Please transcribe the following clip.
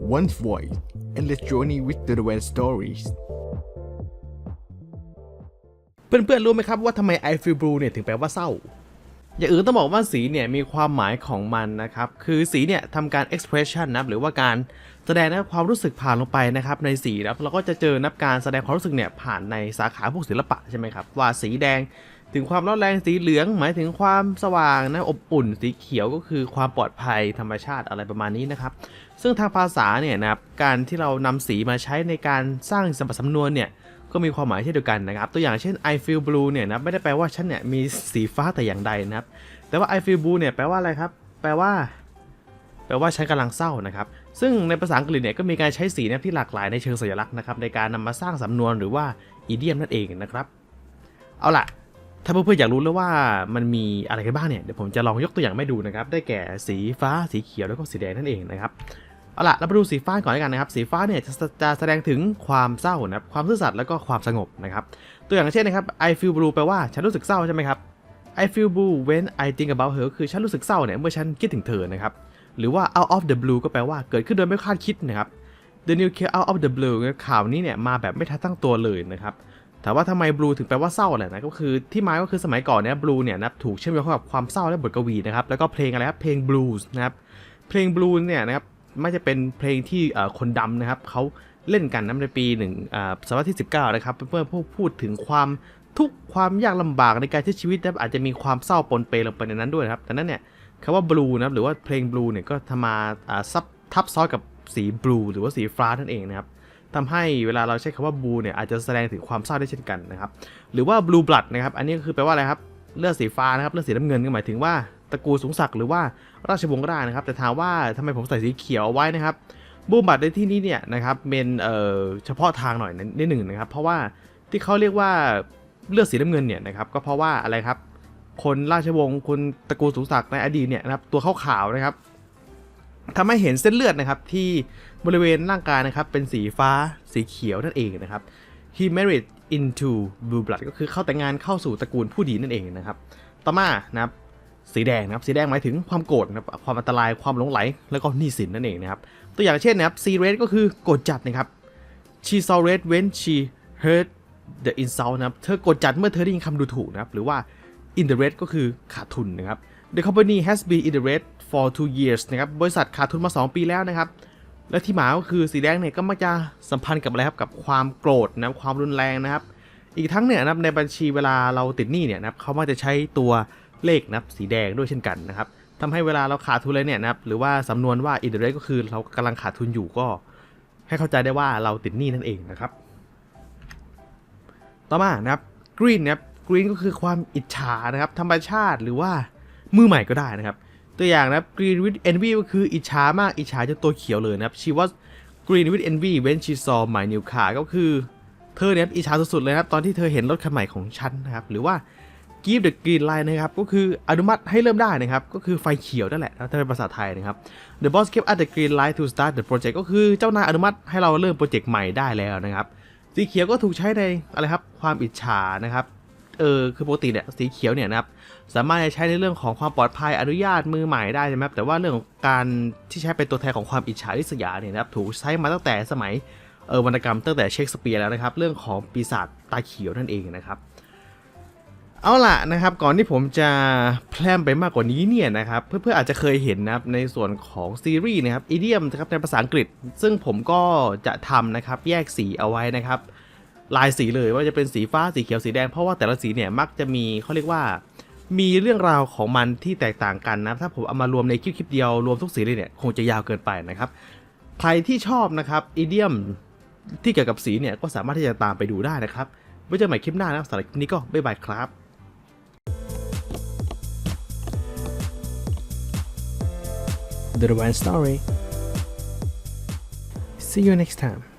One voice and let's journey with the Red Stories เพื่อนๆรู้ไหมครับว่าทำไม I feel blue เนี่ยถึงแปลว่าเศร้า อย่างอื่นต้องบอกว่าสีเนี่ยมีความหมายของมันนะครับ คือสีเนี่ยทำการ expression นะหรือว่าการแสดงนะความรู้สึกผ่านลงไปนะครับในสีนะเราก็จะเจอนับการแสดงความรู้สึกเนี่ยผ่านในสาขาพวกศิลปะใช่ไหมครับว่าสีแดง ถึงความร้อนแรงสีเหลือง หมายถึงความสว่างนะอบอุ่นสีเขียวก็คือความปลอดภัยธรรมชาติอะไรประมาณนี้นะครับ ซึ่งทางภาษาเนี่ยนะครับการที่เรานำสีมาใช้ในการสร้างสมบัติสำนวนเนี่ยก็มีความหมายเช่นเดียวกันนะครับ ตัวอย่างเช่น I feel blue เนี่ยนะไม่ได้แปลว่าฉันเนี่ยมีสีฟ้าแต่อย่างใดนะครับ แต่ว่า I feel blue เนี่ยแปลว่าอะไรครับ แปลว่า แปลว่าฉันกำลังเศร้านะครับ ซึ่งในภาษาอังกฤษเนี่ยก็มีการใช้สีนะที่หลากหลายในเชิงสัญลักษณ์นะครับในการนำมาสร้างสำนวนหรือว่าอีเดียมนั่นเองนะครับ เอาล่ะ ถ้าเพื่อนๆอยากรู้แล้วว่ามันมีอะไรกันบ้างเนี่ยเดี๋ยวผมจะลองยกตัวอย่างให้ดูนะครับ ได้แก่สีฟ้าสีเขียวแล้วก็สีแดงนั่นเองนะครับเอาล่ะเราไปดูสีฟ้าก่อนแล้วกันนะครับ สีฟ้าเนี่ยจะจะแสดงถึงความเศร้านะครับความซื่อสัตย์แล้วก็ความสงบนะครับ ตัวอย่างเช่นนะครับ I feel blue แปลว่าฉันรู้สึกเศร้าใช่ไหมครับ I feel blue when I think about her คือฉันรู้สึกเศร้าเนี่ยเมื่อฉันคิดถึงเธอนะครับหรือว่า out of the blue ก็แปลว่าเกิดขึ้นโดยไม่คาดคิดนะครับ The new case out of the blue ข่าวนี้เนี่ยมาแบบไม่ทันตั้งตัวเลยนะครับ ถามว่าทำไม blue ถึงแปลว่าเศร้าแหละนะก็คือที่มาก็คือสมัยก่อนเนี่ย blue เนี่ยนะถูกเชื่อมโยงกับความเศร้าและบทกวีนะครับแล้วก็เพลงอะไรครับเพลง blues นะครับเพลง blues เนี่ยนะครับไม่จะเป็นเพลงที่คนดำนะครับเขาเล่นกันนะในปีหนึ่งศตวรรษที่ 19 นะครับเพื่อพูดพูดถึงความทุกความยากลำบากในการใช้ชีวิตนะอาจจะมีความเศร้าปนเปลงไปในนั้นด้วยครับดังนั้นเนี่ยคำว่า blue นะครับหรือว่าเพลง blue เนี่ยก็ทำมาซับทับซ้อนกับสี blue หรือว่าสีฟ้านั่นเองนะครับ ทำให้เวลาเราใช้คำว่า blue เนี่ยอาจจะแสดงถึงความเศร้าได้เช่นกันนะครับหรือว่า blue blood นะครับอันนี้คือแปลว่าอะไรครับเลือดสีฟ้านะครับเลือดสีน้ำเงินก็หมายถึงว่าตระกูลสูงศักดิ์หรือว่าราชวงศ์ก็ได้นะครับแต่ถามว่าทำไมผมใส่สีเขียวเอาไว้นะครับบูมบัตในที่นี้เนี่ยนะครับเป็นเอ่อเฉพาะทางหน่อยนิดหนึ่งนะครับ เพราะว่าที่เขาเรียกว่าเลือดสีน้ำเงินเนี่ยนะครับก็เพราะว่าอะไรครับ คนราชวงศ์คนตระกูลสูงศักดิ์ในอดีตเนี่ยนะครับตัวขาวๆนะครับ ทำให้เห็นเส้นเลือดนะครับที่บริเวณร่างกายนะครับเป็นสีฟ้าสีเขียวนั่นเองนะครับ he married into blue blood ก็คือเข้าแต่งงานเข้าสู่ตระกูลผู้ดีนั่นเองนะครับ ต่อมานะครับสีแดงนะครับสีแดงหมายถึงความโกรธนะครับความอันตรายความหลงไหลแล้วก็หนี้สินนั่นเองนะครับตัวอย่างเช่นนะครับ C red ก็คือโกรธจัดนะครับ she saw red when she heard the insult นะครับเธอโกรธจัดเมื่อเธอได้ยินคำดูถูกนะครับหรือว่า in the red ก็คือขาดทุนนะครับ the company has been in the red for two years นะครับ บริษัทขาดทุนมา 2 ปีแล้วนะครับ และที่หมาก็คือสีแดงเนี่ยก็มักจะสัมพันธ์กับอะไรครับ กับความโกรธนะความรุนแรงนะครับ อีกทั้งเนี่ยนะครับในบัญชีเวลาเราติดหนี้เนี่ยนะครับเขามักจะใช้ตัวเลขนะสีแดงด้วยเช่นกันนะครับทำให้เวลาเราขาดทุนเลยเนี่ยนะครับ หรือว่าสำนวนว่า in the red ก็คือเรากำลังขาดทุนอยู่ก็ ให้เข้าใจได้ว่าเราติดหนี้นั่นเองนะครับ ต่อมานะครับ green นะครับ green ก็คือความอิจฉานะครับ ธรรมชาติหรือว่ามือใหม่ก็ได้นะครับ ตัวอย่างนะครับ green with envy ก็คืออิจฉามากอิจฉาจนตัวเขียวเลยนะครับ she was green with envy when she saw my new car ก็คือเธอเนี่ยอิจฉาสุดๆเลยนะครับ ตอนที่เธอเห็นรถคันใหม่ของฉันนะครับ หรือว่า give the green light นะครับ ก็คืออนุมัติให้เริ่มได้นะครับ ก็คือไฟเขียวนั่นแหละถ้าเป็นภาษาไทยนะครับ the boss gave us the green light to start the project ก็คือเจ้านายอนุมัติให้เราเริ่มโปรเจกต์ใหม่ได้แล้วนะครับสีเขียวก็ถูกใช้ในอะไรครับความอิจฉานะครับ เออคือปกติเนี่ยสีเขียวเนี่ยนะครับสามารถจะใช้ในเรื่องของความปลอดภัยอนุญาตมือใหม่ได้ใช่ไหมครับแต่ว่าเรื่องของการที่ใช้เป็นตัวแทนของความอิจฉาริษยาเนี่ยนะครับถูกใช้มาตั้งแต่สมัยเออวรรณกรรมตั้งแต่เชคสเปียร์แล้วนะครับ เรื่องของปีศาจตาเขียวนั่นเองนะครับ เอาล่ะนะครับ ก่อนที่ผมจะแพร่มไปมากกว่านี้เนี่ยนะครับเพื่อนๆอาจจะเคยเห็นนะครับในส่วนของซีรีส์นะครับอีเดียมนะครับในภาษาอังกฤษ ซึ่งผมก็จะทำนะครับแยกสีเอาไว้นะครับ ลายสีเลยว่าจะเป็นสีฟ้าสีเขียวสีแดงเพราะว่าแต่ละสีเนี่ยมักจะมีเขาเรียกว่า มีเรื่องราวของมันที่แตกต่างกันนะถ้าผมเอามารวมในคลิปคลิปเดียวรวมทุกสีเลยเนี่ยคงจะยาวเกินไปนะครับ ใครที่ชอบนะครับอีเดียมที่เกี่ยวกับสีเนี่ยก็สามารถที่จะตามไปดูได้นะครับไว้เจอใหม่คลิปหน้านะครับสำหรับคลิปนี้ก็บ๊ายบายครับ The One Story See you next time